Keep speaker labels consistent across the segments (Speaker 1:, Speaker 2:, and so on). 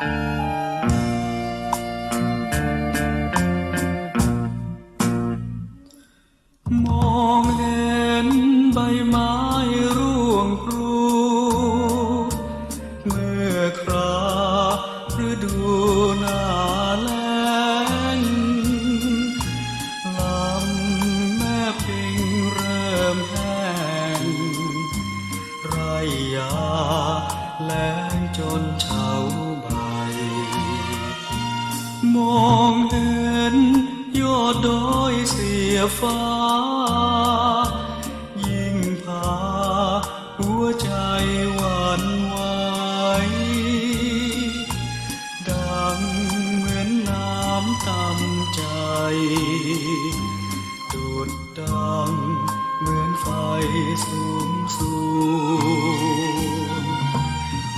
Speaker 1: มองเห็นใบไม้ร่วงพลูเมื่คราฤดูหนาแล้งลำแม่ปิงเริ่มแห้งไรยาแล้จนชาว ยอดดอยเสียฟ้า ยิ่งพาหัวใจหวันไหวดังเหมือนน้ำตำใจดูดดังเหมือนไฟสูงสูง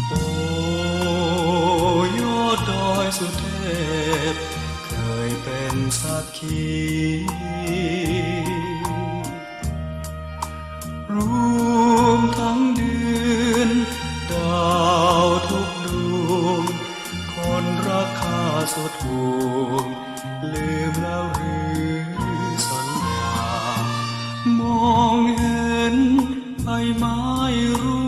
Speaker 1: โอ้ยอดดอยสุเทพเคย สักขีรวมทั้งเดือนดาวทุกดวง คนรักข้าสุดห่วงลืมแล้วหรือสัญญามองเห็นใบไม้รู้